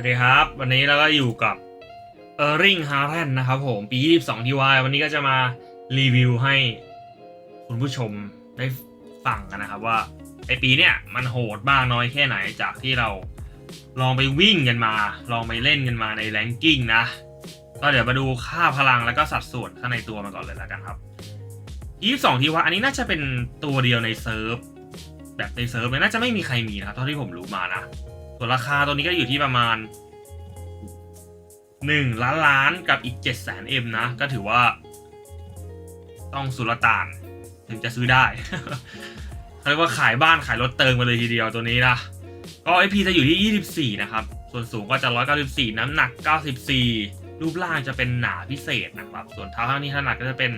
วัสดีครับ วันนี้เราก็อยู่กับเออริงฮาร์แลนนะครับผมปี 22 ทีวายวันนี้ก็จะมารีวิวให้คุณผู้ชมได้ฟังกันนะครับว่าไอปีเนี้ยมันโหดบ้างน้อยแค่ไหนจากที่เราลองไปวิ่งกันมา ลองไปเล่นกันมาในแรงกิ้งนะ ก็เดี๋ยวมาดูค่าพลังแล้วก็สัดส่วนข้างในตัวมันก่อนเลยแล้วกันครับ 22 ทีวายอันนี้น่าจะเป็นตัวเดียวในเซิร์ฟแบบในเซิร์ฟเนี่ยน่าจะไม่มีใครมีนะครับเท่าที่ผมรู้มานะ ส่วนราคาตัวนี้ก็อยู่ที่ประมาณ 1 ล้านล้านกับอีก 7 0 0 0 0 0 M นะ ก็ถือว่า ต้องสุลต่าน ถึงจะซื้อได้เขาเรียกว่าขายบ้านขายรถเติมกันเลยทีเดียวตัวนี้นะ ก็ IP จะอยู่ที่ 24 นะครับ ส่วนสูงก็จะ 194 น้ำหนัก 94 รูปร่างจะเป็นหนาพิเศษนะครับ ส่วนเท้าข้างนี้ถนัดก็จะเป็น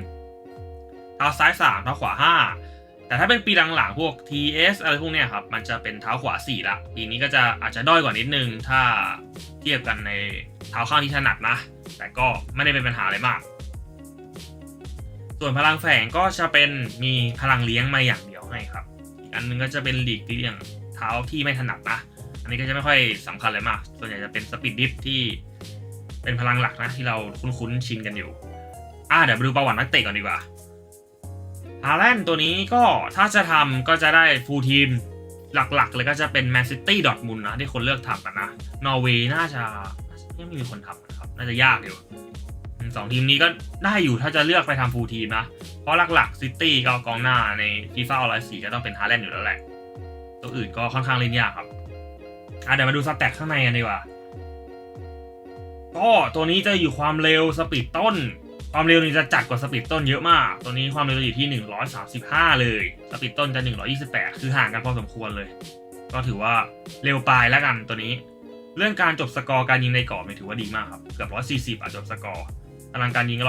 เท้าซ้าย 3 เท้าขวา 5 แต่ถ้าเป็นปีหลังๆพวก TS อะไรพวกเนี้ยครับ มันจะเป็นเท้าขวา 4 ละ ปีนี้ก็จะอาจจะด้อยกว่านิดนึง ถ้าเทียบกันในเท้าข้างที่ถนัดนะ แต่ก็ไม่ได้เป็นปัญหาอะไรมาก ส่วนพลังแฝงก็จะเป็นมีพลังเลี้ยงมาอย่างเดียวให้ครับ อีกอันหนึงก็จะเป็นหลีกที่อย่างเท้าที่ไม่ถนัดนะ อันนี้ก็จะไม่ค่อยสำคัญเลยมาก ส่วนใหญ่จะเป็นสปีดดิฟที่เป็นพลังหลักนะที่เราคุ้นๆชินกันอยู่ อ่าเดี๋ยวมาดูประวัตินักเตะก่อนดีกว่า ฮาแลนด์ตัวนี้ก็ถ้าจะทำก็จะได้ฟูลทีมหลักๆ เลยก็จะเป็นแมนซิตี้ดอ t มุนนะที่คนเลือกทำกันนะ นอร์เวย์น่าจะไม่มีคนทำนะครับ น่าจะยากอยู่สองทีมนี้ก็ได้อยู่ถ้าจะเลือกไปทำฟูลทีมนะ เพราะหลักๆซิตี้ก็กองหน้าในฟีฟ่าออนไลน์สีก็ต้องเป็นฮาแลนด์อยู่แล้วแหละ ตัวอื่นก็ค่อนข้างเล่นยากครับอะเดี๋ยวมาดูสแต็กข้างในกันดีกว่าก็ตัวนี้จะอยู่ความเร็วสปีดต้น ความเร็วนี่จะจัดกว่าสปีดต้นเยอะมาก ตัวนี้ความเร็วอยู่ที่ 135 เลย สปีดต้นจะ 128 คือห่างกันพอสมควรเลย ก็ถือว่าเร็วปลายแล้วกันตัวนี้ เรื่องการจบสกอร์การยิงในกรอบเนี่ยถือว่าดีมากครับเกือบ140อะจบสกอร์พลังการยิงก็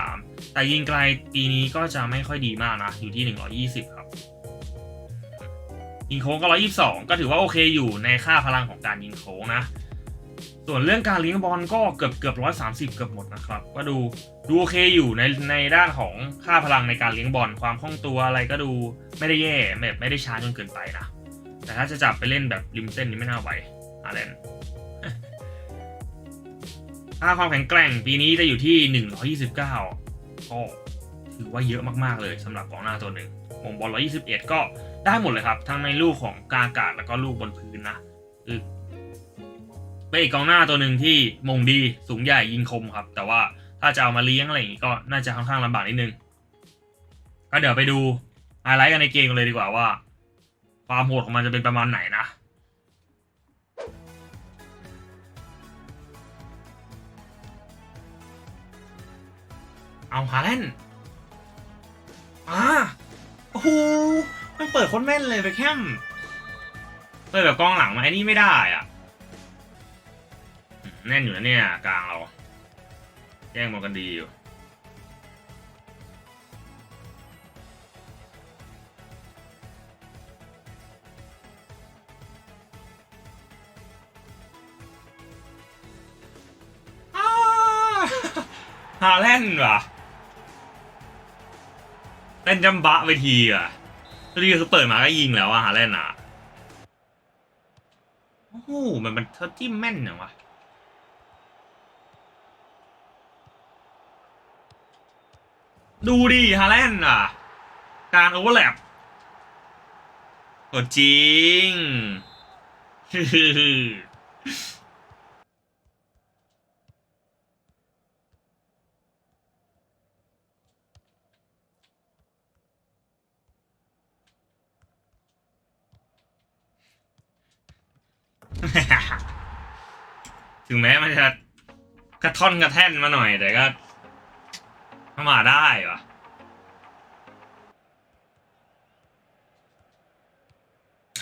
133 แต่ยิงไกลปีนี้ก็จะไม่ค่อยดีมากนะ อยู่ที่ 120 ครับ ยิงโค้งก็ 122 ก็ถือว่าโอเคอยู่ในค่าพลังของการยิงโค้งนะ ส่วนเรื่องการเลี้ยงบอลก็เกือบเกือบร้อยสามสิบเกือบหมดนะครับ ก็ดูดูโอเคอยู่ในในด้านของค่าพลังในการเลี้ยงบอลความคล่องตัวอะไรก็ดูไม่ได้แย่แบบไม่ได้ช้าจนเกินไปนะ แต่ถ้าจะจับไปเล่นแบบริมเส้นนี่ไม่น่าไหวอาเลนค่าความแข็งแกร่งปีนี้จะอยู่ที่129ก็ถือว่าเยอะมากๆเลยสำหรับกองหน้าตัวหนึ่งมงบอล121ก็ได้หมดเลยครับ ทั้งในลูกของกาอากาศแล้วก็ลูกบนพื้นนะคือ เป็นอีกกองหน้าตัวหนึ่งที่มงดีสูงใหญ่ยิงคมครับ แต่ว่าถ้าจะเอามาเลี้ยงอะไรอย่างงี้ก็น่าจะค่อนข้างลำบากนิดนึง ก็เดี๋ยวไปดูไฮไลท์กันในเกมเลยดีกว่าว่า ความโหดของมันจะเป็นประมาณไหนนะเอาฮาแลนด์อ่าโอ้โหมันเปิดคนแม่นเลยไปแคมเปิดแบบกองหลังมาไอ้นี่ไม่ได้อะ แน่นอยู่นะเนี่ยกลางเรา แย่งบอลกันดีอยู่อ้าฮาแลนด์ว่ะเล่นจำบะไปทีอะทีคือเปิดมาก็ยิงแล้วอะฮาแลนด์อะ โอ้โหมันมันเธอจิ้มแม่นอย่างวะ ดูดิฮาแลนด์อะ การโอเวอร์แลปโหจริง ถึงแม้มันจะกระท่อนกระแท่นมาหน่อยแต่ก็ มาได้วะ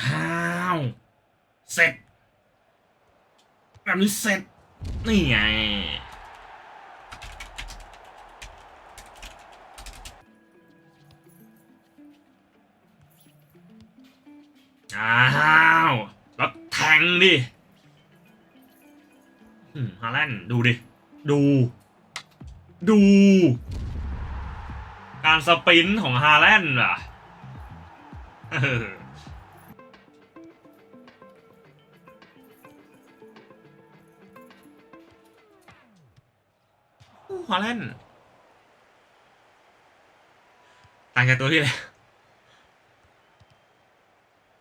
อ้าวเสร็จ แบบนี้เสร็จ นี่ไง อ้าวแล้วแทงดิอืมฮาแลนดูดิ ดู ดู การสปรินต์ของฮาแลนด์อะฮาแลนด์ต่างจากตัวที่แล้ว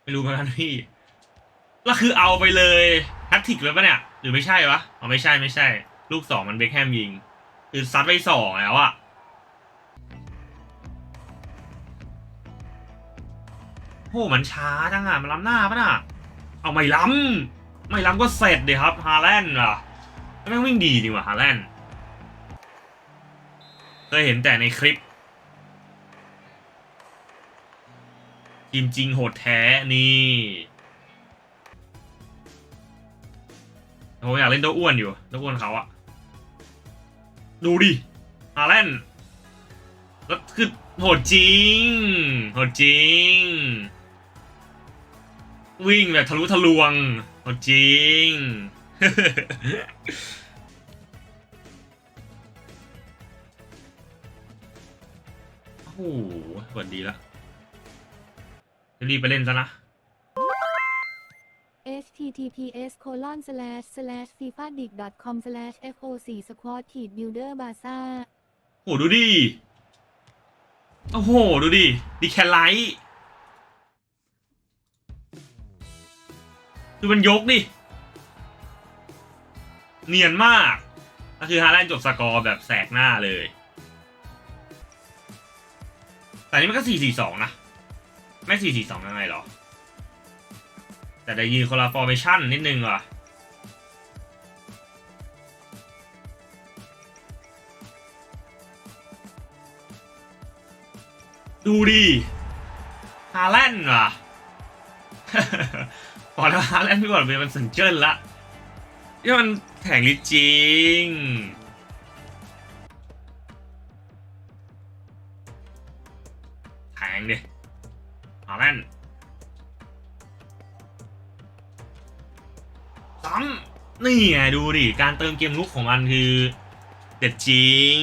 ไม่รู้เหมือนกันพี่แล้วคือเอาไปเลยแฮตติกเลยปะเนี่ย หรือไม่ใช่วะอ๋อไม่ใช่ไม่ใช่ ลูกสองมันเบคแฮมยิง คือซัดไปสองแล้วอะ โหมันช้าจังอะมันล้ำหน้าปะน่ะ เอาไม่ล้ำ ไม่ล้ำก็เสร็จเดิครับฮาแลนด์อะแม่งวิ่งดีจริงว่ะฮาแลนด์เคยเห็นแต่ในคลิปทีมจริงโหดแท้นี่ผมอยากเล่นตัวอ้วนอยู่ตัวอ้วนเขาอะดูดิฮาแลนด์แล้วคือโหดจริง โหดจริง วิ่งแบบทะลุทะลวงโหดจริง โอ้โหเปิดดีแล้วรีบไปเล่นซะนะ https colon slash slash fifa dig com slash foc squad ขีด builder baza โหดูดิ โอ้โห ดูดิ ดีแคไลท์ คือมันยกดิ เนียนมากก็คือฮาแลนด์จบสกอร์แบบแสกหน้าเลย แต่นี่มันก็ 4-4-2 นะ ไม่ 4-4-2 ยังไงหรอ แต่ได้ยืนคนละฟอร์เมชั่นนิดนึงว่ะดูดิฮาแลนด์ว่ะ พอแล้วฮาแลนด์พี่ก่อนเป็นมันสัญเจิ้นละนี่มันแข่งลิจริงแข่งดิฮาแลนด์ซ้ำนี่ไงดูดิ การเติมเกมลุกของมันคือเด็ดจริง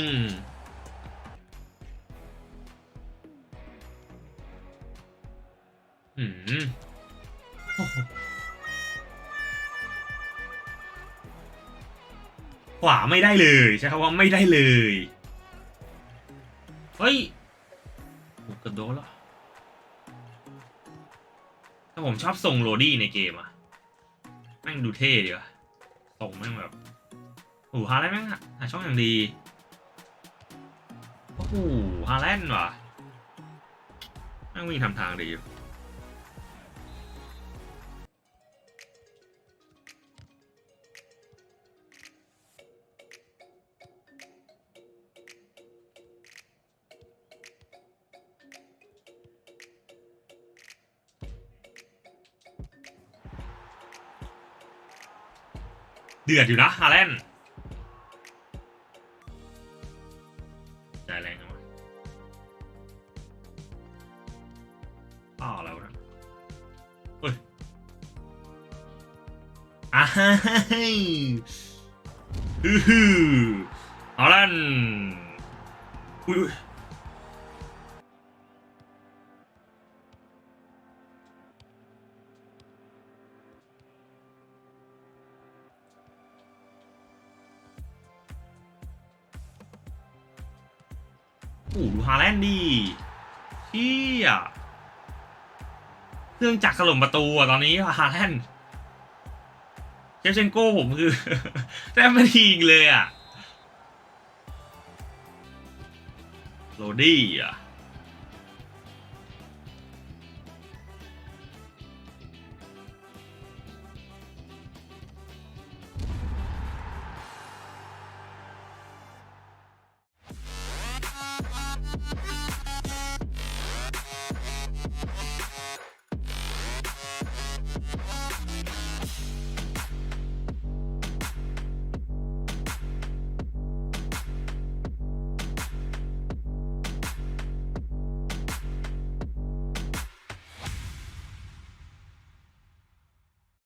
วาไม่ได้เลยใช่คำว่าไม่ได้เลย เฮ้ยโหกระโดดแล้วแต่ผมชอบทรงโรดี้ในเกมอะแม่งดูเท่ดีว่ะทรงแม่งแบบโอ้โหฮาแลนด์แม่งหาช่องอย่างดีโอ้โหฮาแลนด์ว่ะแม่งวิ่งทำทางดีอยู่ เดือดอยู่นะฮาแลนด์ใจแรงจังวะอ้าวอะไรวะเนี่ยเฮ้ยอ้าฮือฮือฮาแลนด์อุ้ย อู้ดูฮาแลนด์ดีเชี่ยเครื่องจักรถล่มประตูอะตอนนี้ฮาแลนด์เชฟเชนโก้ผมคือแทบไม่ทีงเลยอะโรดี้อะ